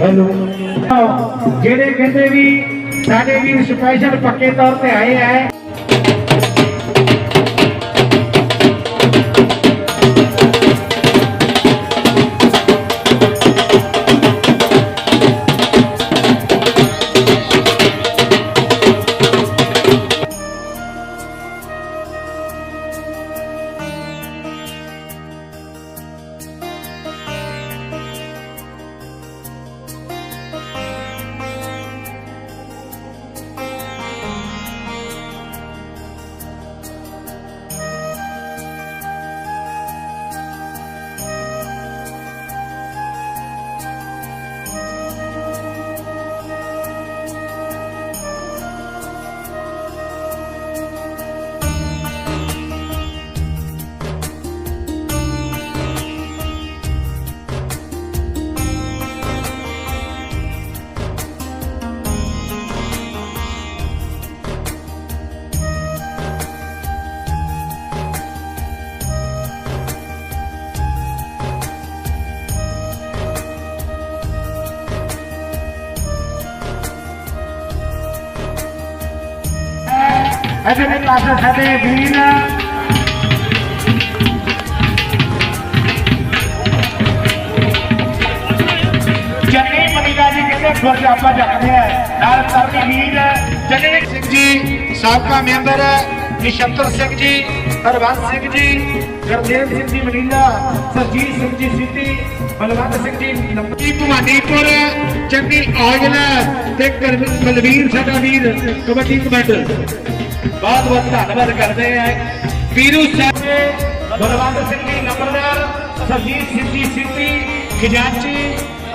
Hello. ਜਿਹੜੇ ਕਹਿੰਦੇ ਵੀ ਸਾਡੇ ਵੀ ਸਪੈਸ਼ਲ ਪੱਕੇ ਤੌਰ ਤੇ ਆਏ ਹੈ ਇਹਦੇ ਪਾਸੇ ਸਾਡੇ ਵੀਰ ਜੰਨੇ ਮਨੀਗਾ ਜੀ ਕਹਿੰਦੇ ਗੁਰਜ ਆਪਾਂ ਜੱਕਦੇ ਆ ਨਾਲ ਸਰਦੀ ਵੀਰ ਜੰਨੇ ਸਿੰਘ ਜੀ, ਸਾਬਕਾ ਮੈਂਬਰ ਨਿਸ਼ੰਤਰ ਸਿੰਘ ਜੀ ਹਰਵੰਸ ਸਿੰਘ ਜੀ, ਗੁਰਦੇਵ ਸਿੰਘ ਜੀ, ਮਨੀਲਾ, ਸਰਜੀਤ ਸਿੰਘ ਜੀ, ਸਿੱਧੀ, ਬਲਵੰਤ ਸਿੰਘ ਜੀ, ਨੰਬਰੀ ਭਵਾਨੀਪੁਰ, ਚੰਨੀ ਔਜਲਾ ਤੇ ਬਲਵੀਰ ਸਾਡਾ ਵੀਰ, ਕਬੱਡੀ ਕਮਾਂਡਰ ਬਹੁਤ ਬਹੁਤ ਧੰਨਵਾਦ ਕਰਦੇ ਆ ਵੀਰੂ ਸਾਹਿਬ ਬਲਵੰਤ ਸਿੰਘ ਜੀ, ਨੰਬਰਦਾਰ, ਸਰਜੀਤ ਸਿੰਘ ਜੀ, ਸਿੱਧੀ, ਖਜ਼ਾਨਚੀ,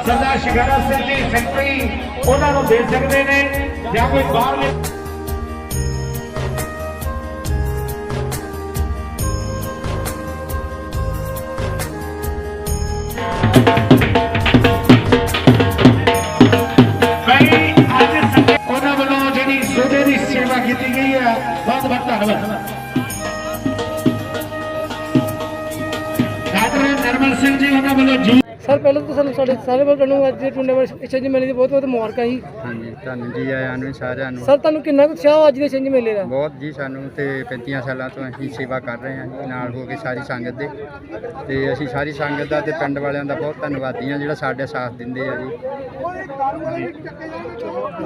ਸਰਦਾਰ ਸ਼ਿਕਾਰਾ ਸਿੰਘ ਜੀ ਸੈਕਟਰੀ ਉਹਨਾਂ ਨੂੰ ਦੇ ਸਕਦੇ ਨੇ। ਜਾਂ ਕੋਈ ਬਾਹਰਲੇ ਸਿੰਘ ਜੀ ਉਹਨਾਂ ਵੱਲੋਂ ਜੀ ਸਰ ਪਹਿਲਾਂ ਤਾਂ ਸਾਨੂੰ ਸਾਡੇ ਸਾਰੇ ਵਰਕਰਾਂ ਨੂੰ ਅੱਜ ਦੇ ਟੂਰਨਾਮੈਂਟ ਛਿੰਝ ਮੇਲੇ ਦੀ ਬਹੁਤ ਬਹੁਤ ਮੁਬਾਰਕਾਂ ਜੀ। ਹਾਂਜੀ ਤੁਹਾਨੂੰ ਜੀ ਆਇਆਂ ਨੂੰ ਸਾਰਿਆਂ ਨੂੰ। ਸਰ ਤੁਹਾਨੂੰ ਕਿੰਨਾ ਕੁ ਉਤਸ਼ਾਹ ਅੱਜ ਦੇ ਛਿੰਝ ਮੇਲੇ ਦਾ? ਬਹੁਤ ਜੀ ਸਾਨੂੰ ਤੇ 35 ਸਾਲਾਂ ਤੋਂ ਅਸੀਂ ਸੇਵਾ ਕਰ ਰਹੇ ਹਾਂ ਜੀ, ਨਾਲ ਹੋ ਕੇ ਸਾਰੀ ਸੰਗਤ ਦੇ। ਤੇ ਅਸੀਂ ਸਾਰੀ ਸੰਗਤ ਦਾ ਤੇ ਪਿੰਡ ਵਾਲਿਆਂ ਦਾ ਬਹੁਤ ਧੰਨਵਾਦੀ ਹਾਂ ਜਿਹੜਾ ਸਾਡੇ ਸਾਥ ਦਿੰਦੇ ਆ ਜੀ।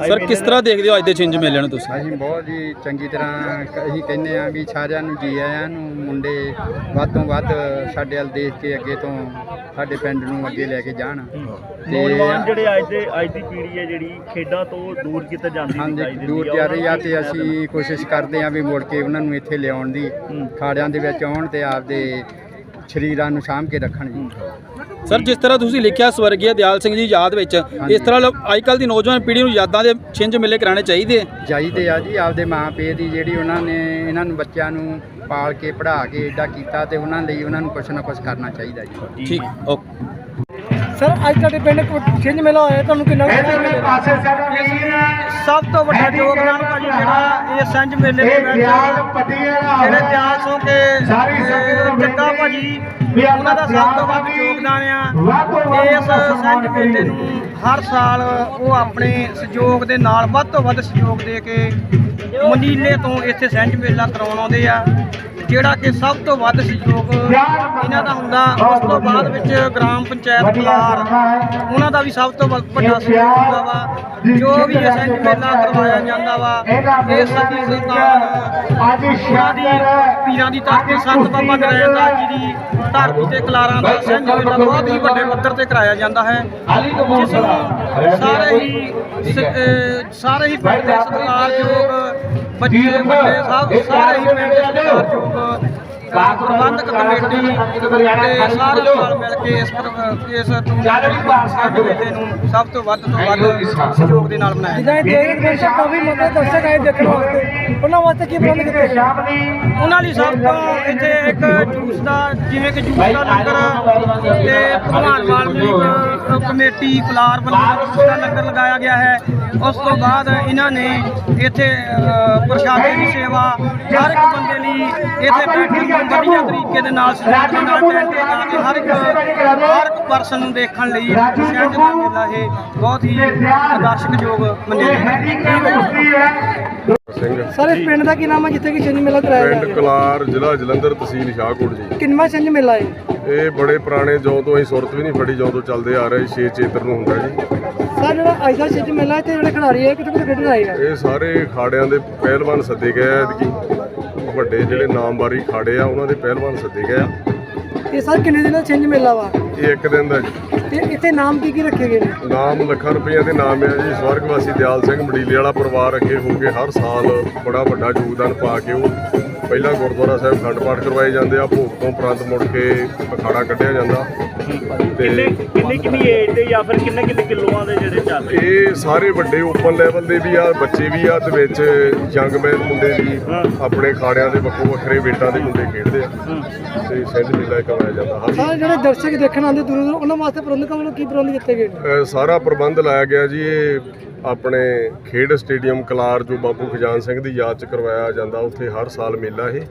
ਸਰ ਕਿਸ ਤਰ੍ਹਾਂ ਦੇਖਦੇ ਹੋ ਅੱਜ ਦੇ ਛਿੰਝ ਮੇਲੇ ਨੂੰ ਤੁਸੀਂ? ਅਸੀਂ ਬਹੁਤ ਜੀ ਚੰਗੀ ਤਰ੍ਹਾਂ ਕ- ਅਸੀਂ ਕਹਿੰਦੇ ਆ ਵੀ ਸਾਰਿਆਂ ਨੂੰ ਜੀ ਆਇਆਂ ਨੂੰ ਮੁੰਡੇ ਵੱਧ ਤੋਂ ਵੱਧ ਸਾਡੇ ਵੱਲ ਦੇਖ ਕੇ ਅੱਗੇ ਤੋਂ ਸਾਡੇ ਪਿੰਡ ਨੂੰ ਅੱਗੇ ਲੈ ਕੇ ਜਾਣ। ਨੌਜਵਾਨ ਜਿਹੜੇ ਅੱਜ ਦੇ ਅੱਜ ਦੀ ਪੀੜ੍ਹੀ ਹੈ ਜਿਹੜੀ ਖੇਡਾਂ ਤੋਂ ਦੂਰ ਕਿਤੇ ਜਾਂਦੀ ਦਿਖਾਈ ਦਿੰਦੀ ਦੂਰ ਜਾ ਰਹੀ ਆ ਤੇ ਅਸੀਂ ਕੋਸ਼ਿਸ਼ ਕਰਦੇ ਆ ਵੀ ਮੁੜ ਕੇ ਉਹਨਾਂ ਨੂੰ ਇੱਥੇ ਲਿਆਉਣ ਦੀ ਖਾੜਿਆਂ ਦੇ ਵਿੱਚ ਆਉਣ ਤੇ ਆਪਦੇ ਸਰੀਰਾਂ ਨੂੰ ਸਾਂਭ ਕੇ ਰੱਖਣ ਜੀ। ਸਰ ਜਿਸ ਤਰ੍ਹਾਂ ਤੁਸੀਂ ਲਿਖਿਆ ਸਵਰਗੀ ਦਿਆਲ ਸਿੰਘ ਜੀ ਯਾਦ ਵਿੱਚ ਇਸ ਤਰ੍ਹਾਂ ਲੋਕ ਅੱਜ ਕੱਲ੍ਹ ਦੀ ਨੌਜਵਾਨ ਪੀੜ੍ਹੀ ਨੂੰ ਯਾਦਾਂ ਦੇ ਛਿੰਝ ਮੇਲੇ ਕਰਾਉਣੇ ਚਾਹੀਦੇ ਆ। ਚਾਹੀਦੇ ਆ ਜੀ ਆਪਦੇ ਮਾਂ ਪਿਓ ਦੀ ਜਿਹੜੀ ਉਹਨਾਂ ਨੇ ਇਹਨਾਂ ਨੂੰ ਬੱਚਿਆਂ ਨੂੰ ਪਾਲ ਕੇ ਪੜ੍ਹਾ ਕੇ ਏਡਾ ਕੀਤਾ ਤੇ ਉਹਨਾਂ ਲਈ ਉਹਨਾਂ ਨੂੰ ਕੁਛ ਨਾ ਕੁਛ ਕਰਨਾ ਚਾਹੀਦਾ ਜੀ। ਠੀਕ ਓਕੇ। ਸਰ ਅੱਜ ਤੁਹਾਡੇ ਪਿੰਡ ਕੋ- ਛਿੰਝ ਮੇਲਾ ਹੋਇਆ ਤੁਹਾਨੂੰ ਕਿੰਨਾ ਸਭ ਤੋਂ ਵੱਡਾ ਯੋਗਦਾਨ ਭਾਜੀ ਜਿਹੜਾ ਇਹ ਸੰਜ ਮੇਲੇ ਦੇ ਵਿੱਚ ਜਿਹੜੇ ਦਿਆਲ ਸੋ ਕੇ ਸਾਰੀ ਸੰਗਤ ਨੂੰ ਜੱਗਾ ਭਾਜੀ ਵੀ ਆਪਣਾ ਉਹਨਾਂ ਦਾ ਸਭ ਤੋਂ ਵੱਧ ਯੋਗਦਾਨ ਆ। ਇਸ ਸੰਜ ਮੇਲੇ ਨੂੰ ਹਰ ਸਾਲ ਉਹ ਆਪਣੇ ਸਹਿਯੋਗ ਦੇ ਨਾਲ ਵੱਧ ਤੋਂ ਵੱਧ ਸਹਿਯੋਗ ਦੇ ਕੇ ਮਨੀਲੇ ਤੋਂ ਇੱਥੇ ਸੰਜ ਮੇਲਾ ਕਰਾਉਣ ਆਉਂਦੇ ਆ। ਜਿਹੜਾ ਕਿ ਸਭ ਤੋਂ ਵੱਧ ਸਹਿਯੋਗ ਇਹਨਾਂ ਦਾ ਹੁੰਦਾ, ਉਸ ਤੋਂ ਬਾਅਦ ਵਿੱਚ ਗ੍ਰਾਮ ਪੰਚਾਇਤ ਕਲਾਰ ਉਹਨਾਂ ਦਾ ਵੀ ਸਭ ਤੋਂ ਵੱਧ ਵੱਡਾ ਸਹਿਯੋਗ ਹੁੰਦਾ ਵਾ, ਜੋ ਵੀ ਇਹ ਸੰਜ ਮੇਲਾ ਕਰਵਾਇਆ ਜਾਂਦਾ ਵਾ, ਇਹ ਸਭੀ ਸਰਕਾਰ ਉਹਨਾਂ ਦੀ ਪੀਰਾਂ ਦੀ ਧਰਤੀ ਸੰਤ ਬਾਬਾ ਨਰੈਣ ਦਾ ਜੀ ਦੀ ਧਰਤੀ ਤੇ ਕਲਾਰਾਂ ਦਾ ਸੰਜ ਮੇਲਾ ਬਹੁਤ ਹੀ ਵੱਡੇ ਪੱਧਰ ਤੇ ਕਰਾਇਆ ਜਾਂਦਾ ਹੈ, ਜਿਸ ਨੂੰ ਸਾਰੇ ਹੀ ਸਾਰੇ ਹੀ ਪਿੰਡ ਦੇ ਸਤਿਕਾਰਯੋਗ ਬੱਚੇ ਵੱਡੇ ਸਭ ਸਾਰੇ ਹੀ ਪਿੰਡ ਦੇ ਸਤਿਕਾਰਯੋਗ ਅਹ ਪ੍ਰਬੰਧਕ ਕਮੇਟੀ ਤੇ ਸਾਰੇ ਨਾਲ ਮਿਲ ਕੇ ਇਸ ਪਰ- ਇਸ ਟੂਰਨਾਮੈਂਟ ਮੇਲੇ ਨੂੰ ਸਭ ਤੋਂ ਵੱਧ ਤੋਂ ਵੱਧ ਸਹਿਯੋਗ ਦੇ ਨਾਲ ਮਨਾਇਆ ਜਿੱਦਾਂ ਇਹ ਦੇਖ ਦੇਖ ਕਾਫੀ ਮਤੇ ਦਰਸ਼ਕ ਆਏ ਦੇਖਣ ਵਾਸਤੇ। ਉਹਨਾਂ ਵਾਸਤੇ ਕੀ ਪ੍ਰਬੰਧ ਕੀਤੇ? ਗਏ? ਉਹਨਾਂ ਲਈ ਸਭ ਤੋਂ ਇੱਥੇ ਇੱਕ ਜੂਸ ਦਾ ਜਿਵੇਂ ਕਿ ਜੂਸ ਦਾ ਲੰਗਰ ਤੇ ਭਗਵਾਨ ਵਾਲਮੀਕ ਕਮੇਟੀ ਫਲਾਰ ਵੱਲੋਂ ਜੂਸ ਦਾ ਲੰਗਰ ਲਗਾਇਆ ਗਿਆ ਹੈ। ਉਸ ਤੋਂ ਬਾਅਦ ਇਹਨਾਂ ਨੇ ਇੱਥੇ ਦੀ ਸੇਵਾ ਹਰ ਇੱਕ ਬੰਦੇ ਲਈ ਇੱਥੇ ਬੈਠਣ ਨੂੰ ਵਧੀਆ ਤਰੀਕੇ ਦੇ ਨਾਲ ਸਜਾਵਟ ਦੇ ਨਾਲ ਟੈਂਟ ਲਗਾ ਕੇ ਹਰ ਇੱਕ ਹਰ ਇੱਕ ਪਰਸਨ ਨੂੰ ਦੇਖਣ ਲਈ ਸ਼ਹਿਰ ਦਾ ਮੇਲਾ ਇਹ ਬਹੁਤ ਹੀ ਆਦਰਸ਼ਕਯੋਗ ਮੰਨਿਆ ਜਾਂਦਾ ਹੈ। ਸਿੰਘ ਸਰ ਇਸ ਪਿੰਡ ਦਾ ਕੀ ਨਾਮ ਹੈ ਜਿੱਥੇ ਕਿ ਛਿੰਝ ਮੇਲਾ ਕਰਾਇਆ ਪਿੰਡ ਕਲਾਰ ਜ਼ਿਲ੍ਹਾ ਜਲੰਧਰ ਤਹਿਸੀਲ ਸ਼ਾਹਕੋਟ ਜੀ। ਕਿੰਨਵਾਂ ਛਿੰਝ ਮੇਲਾ ਹੈ? ਇਹ ਬੜੇ ਪੁਰਾਣੇ ਜਦੋਂ ਤੋਂ ਅਸੀਂ ਸੁਰਤ ਵੀ ਨਹੀਂ ਫੜੀ ਜਦੋਂ ਤੋਂ ਚੱਲਦੇ ਆ ਰਹੇ 6 ਚੇਤਰ ਨੂੰ ਹੁੰਦਾ ਜੀ। ਸਰ ਜਿਹੜਾ ਅੱਜ ਦਾ ਛਿੰਝ ਮੇਲਾ ਜਿਹੜੇ ਖਿਡਾਰੀ ਹੈ ਖੇਡਣ ਆਏ ਆ? ਇਹ ਸਾਰੇ ਖਾੜਿਆਂ ਦੇ ਪਹਿਲਵਾਨ ਸੱਦੇ ਗਏ ਆ ਐਤਕੀ ਵੱਡੇ ਜਿਹੜੇ ਨਾਮਵਾਰੀ ਖਾੜੇ ਆ ਉਹਨਾਂ ਦੇ ਪਹਿਲਵਾਨ ਸੱਦੇ ਗਏ ਆ। ਇਹ ਸਰ ਕਿੰਨੇ ਦਿਨ ਦਾ ਛਿੰਝ ਮੇਲਾ ਵਾ? ਇਹ ਇੱਕ ਦਿਨ ਦਾ ਜੀ। ਤੇ ਇੱਥੇ ਨਾਮ ਕੀ ਕੀ ਰੱਖੇ ਗਏ ਨੇ? ਨਾਮ ਲੱਖਾਂ ਰੁਪਈਆ ਦੇ ਨਾਮ ਹੈ ਜੀ। ਸਵਰਗਵਾਸੀ ਦਿਆਲ ਸਿੰਘ ਮਡੀਲੇ ਵਾਲਾ ਪਰਿਵਾਰ ਅੱਗੇ ਹੋ ਕੇ ਹਰ ਸਾਲ ਬੜਾ ਵੱਡਾ ਯੋਗਦਾਨ ਪਾ ਕੇ ਉਹ ਪਹਿਲਾਂ ਗੁਰਦੁਆਰਾ ਸਾਹਿਬ ਖੰਡ ਪਾਠ ਕਰਵਾਏ ਜਾਂਦੇ ਆ। ਭੋਗ ਤੋਂ ਉਪਰੰਤ ਮੁੜ ਕੇ ਅਖਾੜਾ ਕੱਢਿਆ ਜਾਂਦਾ। ਤੇ ਕਿੰਨੇ ਕਿੰਨੀ ਕਿੰਨੀ ਏਜ ਦੇ ਜਾਂ ਫਿਰ ਕਿੰਨੇ ਕਿੰਨੇ ਕਿਲੋਆਂ ਦੇ ਜਿਹੜੇ ਚੱਲ ਰਹੇ? ਇਹ ਸਾਰੇ ਵੱਡੇ ਓਪਨ ਲੈਵਲ ਦੇ ਵੀ ਆ ਬੱਚੇ ਵੀ ਆ ਤੇ ਵਿੱਚ ਯੰਗਮੈਨ ਮੁੰਡੇ ਵੀ ਆਪਣੇ ਖਾੜਿਆਂ ਦੇ ਵੱਖੋ ਵੱਖਰੇ ਵੇਟਾਂ ਦੇ ਮੁੰਡੇ ਖੇਡਦੇ ਆ। ਤੇ ਸਿੰਧ ਮੇਲਾ ਕਰਵਾਇਆ ਜਾਂਦਾ। ਹਰ ਸਰ ਜਿਹੜੇ ਦਰਸ਼ਕ ਦੇਖਣ ਆਉਂਦੇ ਦੂਰੋਂ ਦੂਰੋਂ ਉਹਨਾਂ ਵਾਸਤੇ ਪ੍ਰਬੰਧਕਾਂ ਵੱਲੋਂ ਕੀ ਪ੍ਰਬੰਧ ਕੀਤੇ ਗਏ ਨੇ? ਅ, ਸਾਰਾ ਪ੍ਰਬੰਧ ਲਾਇਆ ਗਿਆ ਜੀ। ਇਹ ਆਪਣੇ ਖੇਡ ਸਟੇਡੀਅਮ ਕਲਾਰ ਜੋ ਬਾਬੂ ਖਜਾਨ ਸਿੰਘ ਦੀ ਯਾਦ ਚ ਕਰਵਾਇਆ ਜਾਂਦਾ ਉੱਥੇ ਹਰ ਸਾਲ ਮੇਲਾ ਇਹ।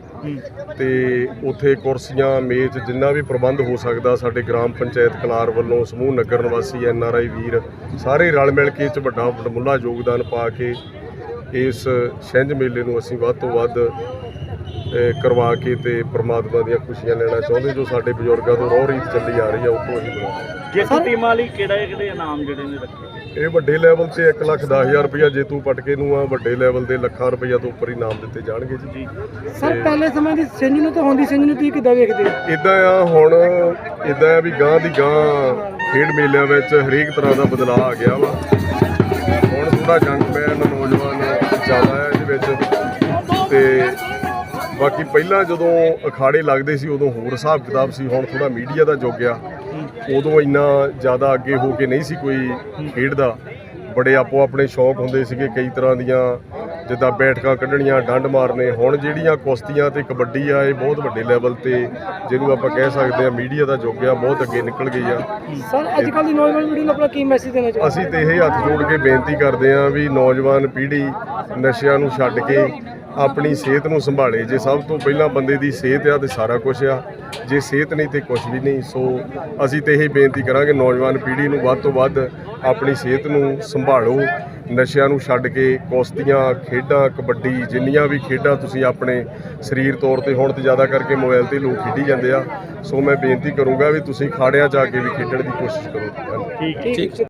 ਤੇ ਉੱਥੇ ਕੁਰਸੀਆਂ ਮੇਜ਼ ਜਿੰਨਾ ਵੀ ਪ੍ਰਬੰਧ ਹੋ ਸਕਦਾ ਸਾਡੇ ਗ੍ਰਾਮ ਪੰਚਾਇਤ ਕਲਾਰ ਵੱਲੋਂ ਸਮੂਹ ਨਗਰ ਨਿਵਾਸੀ ਐਨ ਆਰ ਆਈ ਵੀਰ ਸਾਰੇ ਰਲ ਮਿਲ ਕੇ ਇਹ ਚ ਵੱਡਾ ਵਡਮੁੱਲਾ ਯੋਗਦਾਨ ਪਾ ਕੇ ਇਸ ਛਿੰਝ ਮੇਲੇ ਨੂੰ ਅਸੀਂ ਵੱਧ ਤੋਂ ਵੱਧ ਕਰਵਾ ਕੇ ਤੇ ਪ੍ਰਮਾਤਮਾ ਦੀਆਂ ਖੁਸ਼ੀਆਂ ਲੈਣਾ ਚਾਹੁੰਦੇ ਜੋ ਸਾਡੇ ਬਜ਼ੁਰਗਾਂ ਤੋਂ ਰੋਹ ਰੀਤ ਚੱਲੀ ਆ ਰਹੀ ਆ ਉਹ ਤੋਂ ਹੀ ਬਣਾਉਂਦੇ ਜੇਤੂ ਟੀਮਾਂ ਲਈ ਕਿਹੜੇ ਕਿਹੜੇ ਇਨਾਮ ਜਿਹੜੇ ਨੇ ਰੱਖੇ? ਇਹ ਵੱਡੇ ਲੈਵਲ ਤੇ 1 ਲੱਖ 10 ਹਜ਼ਾਰ ਰੁਪਇਆ ਜੇਤੂ ਪਟਕੇ ਨੂੰ ਆ ਵੱਡੇ ਲੈਵਲ ਤੇ ਲੱਖਾਂ ਰੁਪਇਆ ਤੋਂ ਉੱਪਰ ਇਨਾਮ ਦਿੱਤੇ ਜਾਣਗੇ ਜੀ। ਸਰ ਪਹਿਲੇ ਸਮੇਂ ਦੀ ਛਿੰਝ ਨੂੰ ਤੇ ਹੁਣ ਦੀ ਛਿੰਝ ਨੂੰ ਤੁਸੀਂ ਕਿੱਦਾਂ ਵੇਖਦੇ ਇਦਾਂ ਆ ਹੁਣ ਇਦਾਂ ਆ ਵੀ ਗਾਂ ਦੀ ਗਾਂ ਖੇਡ ਮੇਲਿਆਂ ਵਿੱਚ ਹਰੇਕ ਤਰ੍ਹਾਂ ਦਾ ਬਦਲਾਅ ਆ ਗਿਆ ਵਾ। ਹੁਣ ਥੋੜਾ ਜੰਗਮੈਨ ਨੌਜਵਾਨ ਜ਼ਿਆਦਾ ਹੈ ਇਹਦੇ ਵਿੱਚ। ਬਾਕੀ ਪਹਿਲਾਂ ਜਦੋਂ ਅਖਾੜੇ ਲੱਗਦੇ ਸੀ ਉਦੋਂ ਹੋਰ ਹਿਸਾਬ ਕਿਤਾਬ ਸੀ ਹੁਣ ਥੋੜਾ ਮੀਡੀਆ ਦਾ ਯੁੱਗ ਆ। ਉਦੋਂ ਇੰਨਾ ਜ਼ਿਆਦਾ ਅੱਗੇ ਹੋ ਕੇ ਨਹੀਂ ਸੀ ਕੋਈ ਖੇਡਦਾ। ਬੜੇ ਆਪੋ ਆਪਣੇ ਸ਼ੌਕ ਹੁੰਦੇ ਸੀਗੇ ਕਈ ਤਰ੍ਹਾਂ ਦੀਆਂ ਜਿੱਦਾਂ ਬੈਠਕਾਂ ਕੱਢਣੀਆਂ ਡੰਡ ਮਾਰਨੇ। ਹੁਣ ਜਿਹੜੀਆਂ ਕੁਸ਼ਤੀਆਂ ਤੇ ਕਬੱਡੀ ਆ ਇਹ ਬਹੁਤ ਵੱਡੇ ਲੈਵਲ ਤੇ ਜਿਹਨੂੰ ਆਪਾਂ ਕਹਿ ਸਕਦੇ ਆ ਮੀਡੀਆ ਦਾ ਯੁੱਗ ਆ ਬਹੁਤ ਅੱਗੇ ਨਿਕਲ ਗਈ ਆ। ਸਰ ਅੱਜ ਕੱਲ੍ਹ ਦੀ ਨੌਜਵਾਨ ਪੀੜ੍ਹੀ ਨੂੰ ਆਪਣਾ ਕੀ ਮੈਸੇਜ ਦੇਣਾ ਚਾਹੁੰਦੇ? ਅਸੀਂ ਤੇ ਇਹ ਹੱਥ ਜੋੜ ਕੇ ਬੇਨਤੀ ਕਰਦੇ ਹਾਂ ਵੀ ਨੌਜਵਾਨ ਪੀੜ੍ਹੀ ਨਸ਼ਿਆਂ ਨੂੰ ਛੱਡ ਕੇ ਆਪਣੀ ਸਿਹਤ ਨੂੰ ਸੰਭਾਲੇ। ਜੇ ਸਭ ਤੋਂ ਪਹਿਲਾਂ ਬੰਦੇ ਦੀ ਸਿਹਤ ਆ ਤੇ ਸਾਰਾ ਕੁਝ ਆ। ਜੇ ਸਿਹਤ ਨਹੀਂ ਤੇ ਕੁਝ ਵੀ ਨਹੀਂ। ਸੋ ਅਸੀਂ ਤੇ ਇਹ ਬੇਨਤੀ ਕਰਾਂਗੇ, ਨੌਜਵਾਨ ਪੀੜ੍ਹੀ ਨੂੰ ਵੱਧ ਤੋਂ ਵੱਧ ਆਪਣੀ ਸਿਹਤ ਨੂੰ ਸੰਭਾਲੋ। ਨਸ਼ਿਆਂ ਨੂੰ ਛੱਡ ਕੇ ਕੁਸ਼ਤੀਆਂ, ਖੇਡਾਂ, ਕਬੱਡੀ, ਜਿੰਨੀਆਂ ਵੀ ਖੇਡਾਂ ਤੁਸੀਂ ਆਪਣੇ ਸਰੀਰ ਤੌਰ ਤੇ ਹੁਣ ਤੇ ਜ਼ਿਆਦਾ ਕਰਕੇ ਮੋਬਾਈਲ ਤੇ ਲੋਕ ਖੇਡੀ ਜਾਂਦੇ ਆ। ਸੋ ਮੈਂ ਬੇਨਤੀ ਕਰੂੰਗਾ ਵੀ ਤੁਸੀਂ ਖਾੜਿਆਂ 'ਚ ਆ ਕੇ ਵੀ ਖੇਡਣ ਦੀ ਕੋਸ਼ਿਸ਼ ਕਰੋ। ਠੀਕ ਠੀਕ